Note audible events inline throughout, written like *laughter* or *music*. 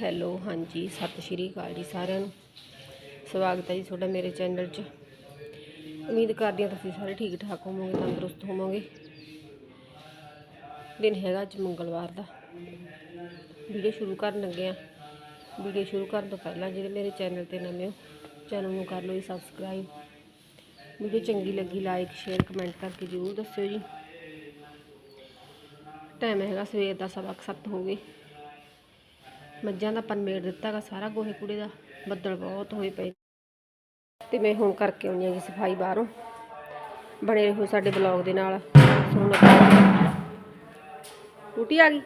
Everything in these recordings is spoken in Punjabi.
ਹੈਲੋ, ਹਾਂਜੀ, ਸਤਿ ਸ਼੍ਰੀ ਅਕਾਲ ਜੀ ਸਾਰਿਆਂ ਨੂੰ। ਸਵਾਗਤ ਹੈ ਜੀ ਤੁਹਾਡਾ ਮੇਰੇ ਚੈਨਲ 'ਚ। ਉਮੀਦ ਕਰਦੀ ਹਾਂ ਤੁਸੀਂ ਸਾਰੇ ਠੀਕ ਠਾਕ ਹੋਵੋਗੇ, ਤੰਦਰੁਸਤ ਹੋਵੋਗੇ। ਦਿਨ ਹੈਗਾ ਅੱਜ ਮੰਗਲਵਾਰ ਦਾ। ਵੀਡੀਓ ਸ਼ੁਰੂ ਕਰਨ ਲੱਗੇ ਆ ਵੀਡੀਓ ਸ਼ੁਰੂ ਕਰਨ ਤੋਂ ਪਹਿਲਾਂ ਜਿਹੜੇ ਮੇਰੇ ਚੈਨਲ ਤੇ ਨਵੇਂ ਹੋ, ਚੈਨਲ ਨੂੰ ਕਰ ਲਓ ਜੀ ਸਬਸਕ੍ਰਾਈਬ। ਵੀਡੀਓ ਚੰਗੀ ਲੱਗੀ, ਲਾਈਕ, ਸ਼ੇਅਰ, ਕਮੈਂਟ ਕਰਕੇ ਜ਼ਰੂਰ ਦੱਸਿਓ ਜੀ। ਟਾਈਮ ਹੈਗਾ ਸਵੇਰ ਦਾ ਸਵਾ ਕੁ ਸੱਤ ਹੋ ਗਏ। ਮੱਝਾਂ ਦਾ ਪਨਮੇੜ ਦਿੱਤਾ ਗਾ, ਸਾਰਾ ਗੋਹੇ ਕੂੜੇ ਦਾ, ਬੱਦਲ ਬਹੁਤ ਹੋਏ ਪਏ ਤੇ ਮੈਂ ਹੁਣ ਕਰਕੇ ਆਉਣੀ ਹੈਗੀ ਸਫ਼ਾਈ ਬਾਹਰੋਂ, ਬਣੇ ਰਹੋ ਸਾਡੇ ਬਲੌਗ ਦੇ ਨਾਲ, ਸੋਹਣਾ ਟੂਟੀ ਆ ਗਈ?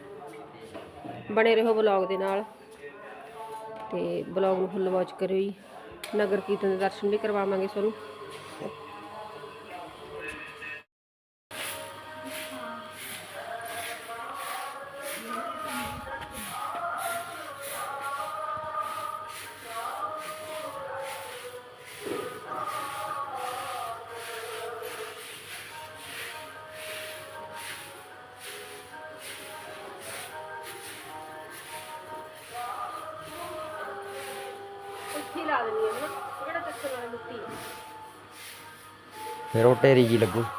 ਬਣੇ ਰਹੋ ਬਲੌਗ ਦੇ ਨਾਲ। ਤੇ ਬਲੌਗ ਨੂੰ ਫੁੱਲ ਵਾਚ ਕਰਿਓ ਜੀ। ਨਗਰ ਕੀਰਤਨ ਦੇ ਦਰਸ਼ਨ ਵੀ ਕਰਵਾਵਾਂਗੇ ਤੁਹਾਨੂੰ ਉੱਥੇ ਲਾ ਦੇਣੀ ਹੈ ਨਾ ਜਿਹੜਾ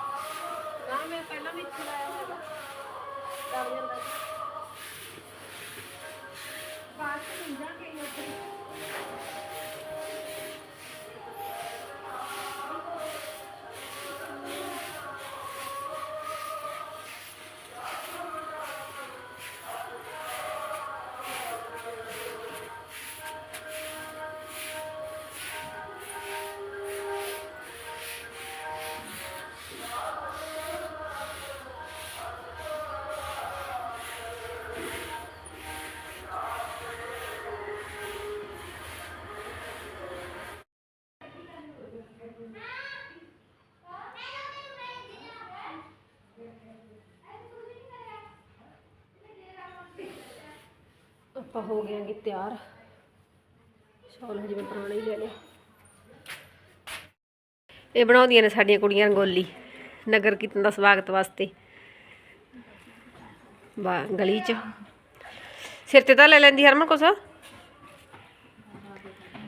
ਆਪਾਂ ਹੋ ਗਏ ਆਂਗੇ ਤਿਆਰ। ਸ਼ਾਲ ਹਜੇ ਮੈਂ ਪੁਰਾਣਾ ਹੀ ਲੈ ਲਿਆ। ਇਹ ਬਣਾਉਂਦੀਆਂ ਨੇ ਸਾਡੀਆਂ ਕੁੜੀਆਂ ਰੰਗੋਲੀ। ਨਗਰ ਕੀਰਤਨ ਦਾ ਸਵਾਗਤ ਵਾਸਤੇ। ਬਾ, ਗਲੀ 'ਚ। ਸਿਰ ਤੇ ਤਾਂ ਲੈ ਲੈਂਦੀ ਹਰਮਨ ਕੁਛ?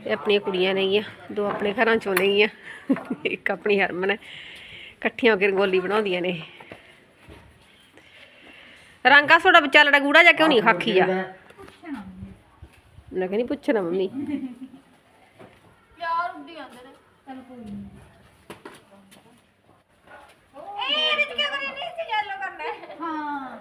ਇਹ ਆਪਣੀਆਂ ਕੁੜੀਆਂ ਨੇਗੀਆਂ ਦੋ ਆਪਣੇ ਘਰਾਂ ਚੋਂ ਨੇਗੀਆਂ ਇੱਕ ਆਪਣੀ ਹਰਮਨ ਹੈ। ਇਕੱਠੀਆਂ ਹੋ ਕੇ ਰੰਗੋਲੀ ਬਣਾਉਂਦੀਆਂ ਨੇ ਰੰਗਾ ਤੁਹਾਡਾ ਬੱਚਾ ਲੜਾ ਗੂੜਾ ਜਾ ਕਿਉਂ ਨਹੀਂ? ਖਾਖੀ ਜਾ ਮੈਂ ਕਹਿੰਦੀ ਪੁੱਛਣਾ ਮੰਮੀ। ਯਾਰ ਉੱਡੀ ਜਾਂਦੇ ਨੇ। ਚੱਲ ਕੋਈ ਨਹੀਂ ਇਹ ਚ ਕੀ ਕਰੀ ਨਹੀਂ ਸੀ ਯੈਲੋ ਕਰਨਾ? ਹੈ। ਹਾਂ।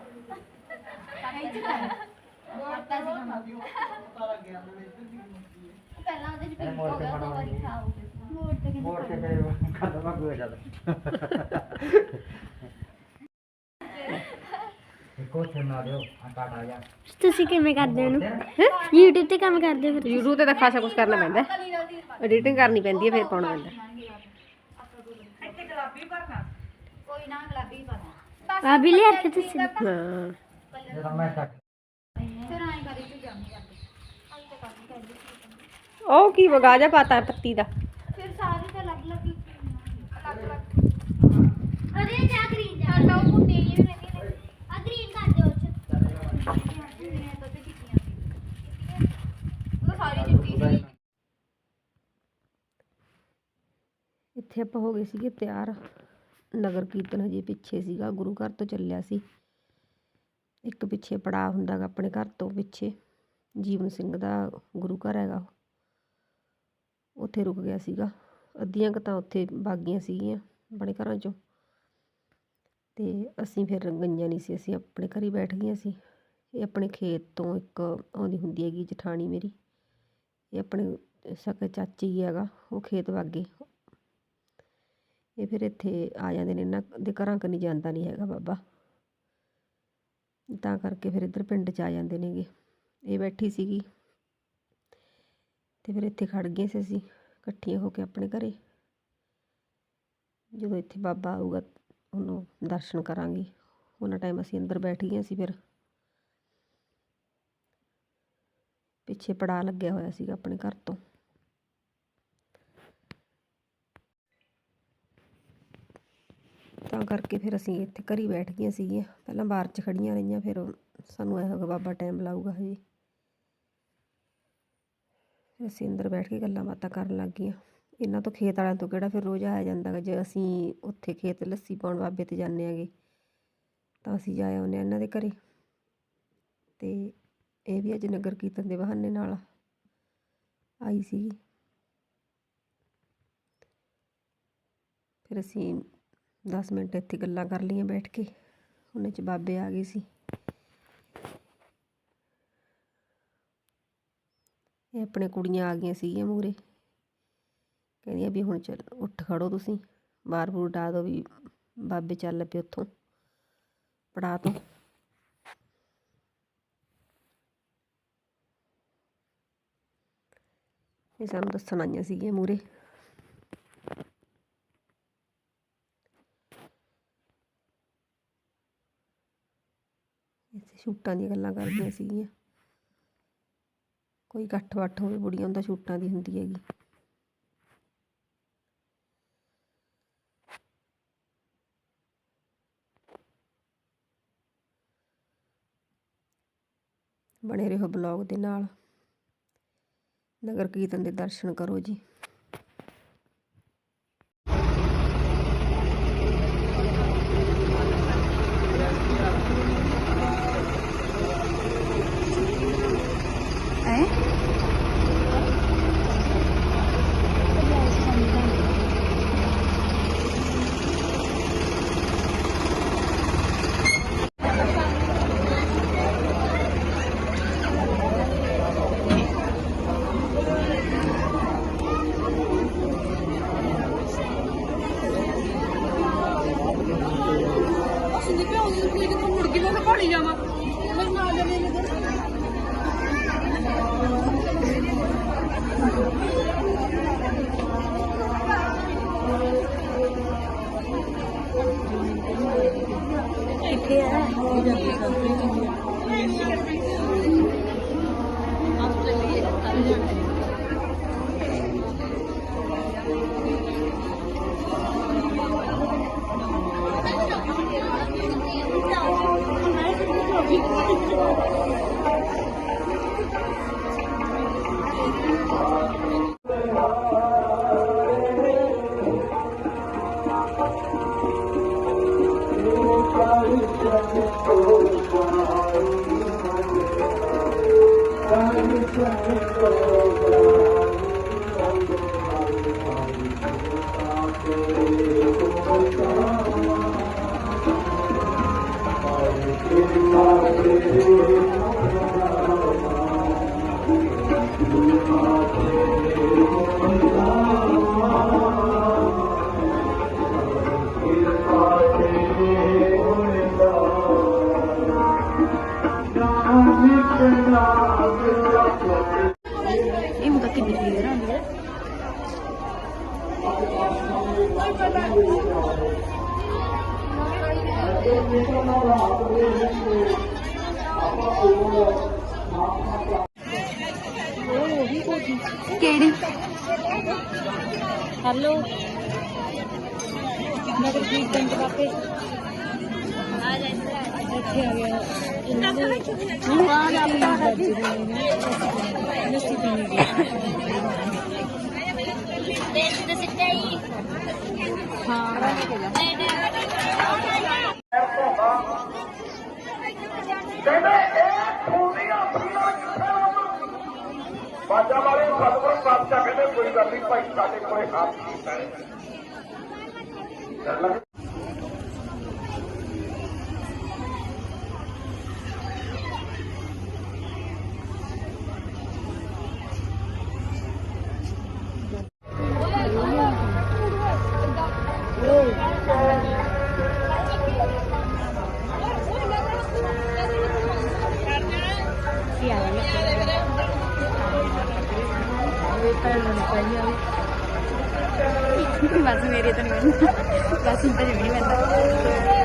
ਪਹਿਲਾਂ ਉਹਦੇ ਚ ਪਿੰਕ ਹੋ ਗਿਆ ਦੋ ਵਾਰੀ ਖਾਓਗੇ ਵੋਟ ਤੇ ਮੋੜ ਕੇ ਫਿਰ ਖਤਮ ਹੋ ਗਿਆ ਜਦ *laughs* ਇੱਕੋ ਤੇ ਨਾ ਦਿਓ ਆ ਕਾਟ ਆ ਜਾ ਤੁਸੀਂ ਕਿਵੇਂ ਕਰਦੇ ਹੋ ਇਹਨੂੰ? YouTube ਤੇ ਕੰਮ ਕਰਦੇ ਹੋ ਫਿਰ YouTube ਤੇ ਤਾਂ ਖਾਸਾ ਕੁਝ ਕਰਨਾ ਪੈਂਦਾ। ਐਡੀਟਿੰਗ ਕਰਨੀ ਪੈਂਦੀ ਹੈ ਫਿਰ ਪਾਉਣਾ ਪੈਂਦਾ। ਕੋਈ ਨਾ ਗੁਲਾਬੀ ਪਾਣਾ ਆ ਵੀ ਲਿਆ ਕੇ ਤੁਸੀਂ। ਹਾਂ। ਜਦੋਂ ਮੈਂ ਤੱਕ ਫਿਰ ਆਏ ਕਰੀ ਤੂੰ ਜਾਂਦੀ ਜਾਂਦੀ ਅੱਜ ਤੇ ਕੰਮ ਕਰਦੀ ਉਹ ਕੀ ਵਗਾਜਾ ਪਾਤਾ ਹੈ ਪੱਤੀ ਦਾ। ਫਿਰ ਸਾਰੀ ਤਾਂ ਅਲੱਗ ਅਲੱਗ ਹੀ ਅਲੱਗ ਅਲੱਗ ਅਰੇ ਜਾ ਗ੍ਰੀਨ ਜਾ। ਉਹ ਮੁੰਡੇ ਹੀ ਵੀ ਰਹਿੰਦੇ ਨੇ ਆ ਗ੍ਰੀਨ ਕਰ ਦਿਓ ਚ ਉਹ ਸਾਰੀ ਚਿੱਟੀ ਸੀ ਇੱਥੇ ਆਪਾਂ ਹੋ ਗਏ ਸੀਗੇ ਤਿਆਰ। ਨਗਰ ਕੀਰਤਨ ਹਜੇ ਪਿੱਛੇ ਸੀਗਾ, ਗੁਰੂ ਘਰ ਤੋਂ ਚੱਲਿਆ ਸੀ। ਇੱਕ ਪਿੱਛੇ ਪੜਾਅ ਹੁੰਦਾ ਗਾ ਆਪਣੇ ਘਰ ਤੋਂ ਪਿੱਛੇ। ਜੀਵਨ ਸਿੰਘ ਦਾ ਗੁਰੂ ਘਰ ਹੈਗਾ ਉੱਥੇ ਰੁਕ ਗਿਆ ਸੀਗਾ। ਅੱਧੀਆਂ ਤਾਂ ਉੱਥੇ ਬਾਗੀਆਂ ਸੀਗੀਆਂ ਆਪਣੇ ਘਰਾਂ ਚੋਂ। ਤੇ ਅਸੀਂ ਫਿਰ ਗਈਆਂ ਨਹੀਂ ਸੀ, ਅਸੀਂ ਆਪਣੇ ਘਰ ਹੀ ਬੈਠ ਗਈਆਂ ਸੀ। ਇਹ ਆਪਣੇ ਖੇਤ ਤੋਂ ਇੱਕ ਆਉਂਦੀ ਹੁੰਦੀ ਹੈਗੀ ਜਠਾਣੀ ਮੇਰੀ। ਇਹ ਆਪਣੇ ਸਕੇ ਚਾਚੀ ਹੀ ਹੈਗਾ, ਉਹ ਖੇਤ ਵਾਗੇ। ਇਹ ਫਿਰ ਇੱਥੇ ਆ ਜਾਂਦੇ ਨੇ, ਇਹਨਾਂ ਦੇ ਘਰਾਂ ਕੰਨੀ ਜਾਂਦਾ ਨਹੀਂ ਹੈਗਾ ਬਾਬਾ। ਤਾਂ ਕਰਕੇ ਫਿਰ ਇੱਧਰ ਪਿੰਡ 'ਚ ਆ ਜਾਂਦੇ ਨੇਗੇ। ਇਹ ਬੈਠੀ ਸੀਗੀ ਤੇ ਫਿਰ ਇੱਥੇ ਖੜ ਗਏ ਸੀ ਅਸੀਂ, ਇਕੱਠੀਆਂ ਹੋ ਕੇ ਆਪਣੇ ਘਰੇ। ਜਦੋਂ ਇੱਥੇ ਬਾਬਾ ਆਊਗਾ, ਉਹਨੂੰ ਦਰਸ਼ਨ ਕਰਾਂਗੇ। ਉਹਨਾਂ ਟਾਈਮ ਅਸੀਂ ਅੰਦਰ ਬੈਠ ਗਏ ਸੀ ਫਿਰ। ਪਿੱਛੇ ਪੜਾ ਲੱਗਿਆ ਹੋਇਆ ਸੀਗਾ ਆਪਣੇ ਘਰ ਤੋਂ। ਤਾਂ ਕਰਕੇ ਫਿਰ ਅਸੀਂ ਇੱਥੇ ਘਰੀ ਬੈਠ ਗਈਆਂ ਸੀਗੀਆਂ। ਪਹਿਲਾਂ ਬਾਹਰ 'ਚ ਖੜੀਆਂ ਰਹੀਆਂ, ਫਿਰ ਸਾਨੂੰ ਐਂ ਹੋ ਬਾਬਾ ਟਾਈਮ ਲਾਊਗਾ ਹਜੇ। ਫਿਰ ਅਸੀਂ ਅੰਦਰ ਬੈਠ ਕੇ ਗੱਲਾਂ ਬਾਤਾਂ ਕਰਨ ਲੱਗ ਗਈਆਂ। ਇਹਨਾਂ ਤੋਂ ਖੇਤ ਵਾਲਿਆਂ ਤੋਂ ਕਿਹੜਾ ਫਿਰ ਰੋਜ਼ ਆਇਆ ਜਾਂਦਾ ਗਾ? ਜੇ ਅਸੀਂ ਉੱਥੇ ਖੇਤ ਲੱਸੀ ਪਾਉਣ ਬਾਬੇ ਤੇ ਜਾਂਦੇ ਆਗੇ, ਤਾਂ ਅਸੀਂ ਜਾ ਆਉਂਦੇ ਹਾਂ ਇਹਨਾਂ ਦੇ ਘਰੇ। ਤੇ ਇਹ ਵੀ ਅੱਜ ਨਗਰ ਕੀਰਤਨ ਦੇ ਬਹਾਨੇ ਨਾਲ ਆਈ ਸੀ ਫਿਰ ਅਸੀਂ 10 ਮਿੰਟ ਇੱਥੇ ਗੱਲਾਂ ਕਰ ਲਈਆਂ ਬੈਠ ਕੇ, ਉਹਨੇ ਚ ਬਾਬੇ ਆ ਗਏ ਸੀ। ਇਹ ਆਪਣੇ ਕੁੜੀਆਂ ਆ ਗਈਆਂ ਸੀਗੀਆਂ ਮੂਰੇ ਕਹਿੰਦੀਆਂ ਵੀ ਹੁਣ ਚੱਲ ਉੱਠ ਖੜੋ ਤੁਸੀਂ, ਬਾਹਰ ਬੂਰ ਡਾ ਦਿਓ ਵੀ ਬਾਬੇ ਚੱਲ ਪਏ ਉੱਥੋਂ ਪੜਾ ਤੋਂ। ਇਹ ਸਾਨੂੰ ਦੱਸਣ ਆਈਆਂ ਸੀਗੀਆਂ ਮੂਰੇ ਇੱਥੇ ਸ਼ੂਟਾਂ ਦੀਆਂ ਗੱਲਾਂ ਕਰਦੀਆਂ ਸੀਗੀਆਂ। ਕੋਈ ਇਕੱਠ ਵੱਠ ਹੋਵੇ, ਬੁੜੀਆਂ ਹੁੰਦਾ ਸ਼ੂਟਾਂ ਦੀ ਹੁੰਦੀ ਹੈਗੀ। ਬਣੇ ਰਹੋ ਬਲੌਗ ਦੇ ਨਾਲ। ਨਗਰ ਕੀਰਤਨ ਦੇ ਦਰਸ਼ਨ ਕਰੋ ਜੀ। ਇਹ ਮੁੰਡਾ ਕਿੰਨੀ ਕਲੀਅਰ ਆਉਂਦੀ ਹੈ ਕਿਹੜੀ ਹੈਲੋ ਨਗਰ ਕੀਰਤਨ ਦੇ ਪਾਪੇ ਆ ਜਾ ਇੱਥੇ ਆ ਗਿਆ ਇਹਨਾਂ ਦੇ ਹਾਂ ਆਪਾਂ ਲੱਸੀ ਪੀਣੀ ਦੀ ਬਾਜਾ ਵਾਲੇ ਸਤਿਗੁਰੂ ਪਾਤਸ਼ਾਹ ਕਹਿੰਦੇ ਕੋਈ ਗੱਲ ਨਹੀਂ ਭਾਈ ਸਾਡੇ ਕੋਲੇ ਹੱਥ ਕੀਤਾ ਹੈ ਬਸ ਮੇਰੇ ਤਾਂ ਨਹੀਂ ਬੰਦਾ ਬਸ ਇੰਤਾ ਨਹੀਂ ਬੰਦਾ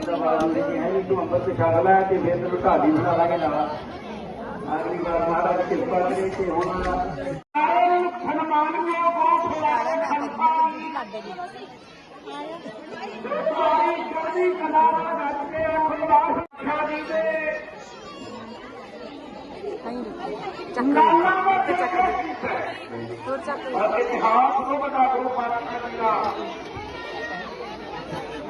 ਸਾਡੀ ਤਾਂ ਬਾਤ ਨਹੀਂ ਹੈ ਜੀ ਤੂੰ ਅੰਮ੍ਰਿਤ ਛਕ ਲੈ ਤੇ ਫਿਰ ਤੈਨੂੰ ਢਾਡੀ ਬਣਾ ਲਾਂਗੇ ਨਾਲ ਅਗਲੀ ਵਾਰ ਮਹਾਰਾਜ ਕਿਰਪਾ ਕਰੇ ਤੇ ਹੁਣ ਸਨਮਾਨਿਓ ਬਹੁਤ ਹੋਇਆ ਸਾਰੀ ਚੜ੍ਹਦੀ ਕਲਾ ਰੱਜ ਕੇ ਖੁਦਾਸ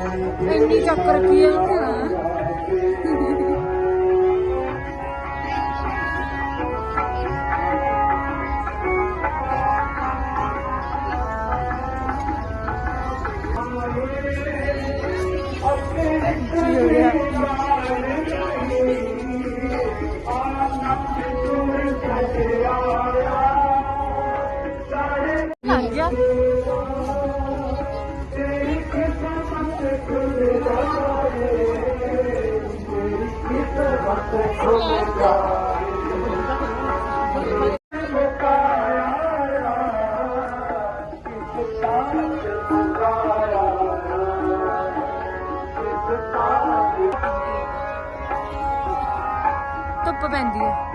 ਚੱਕ ਰੱਖੀ ਹੈ ਲੱਗ ਧੁੱਪ ਪੈਂਦੀ ਹੈ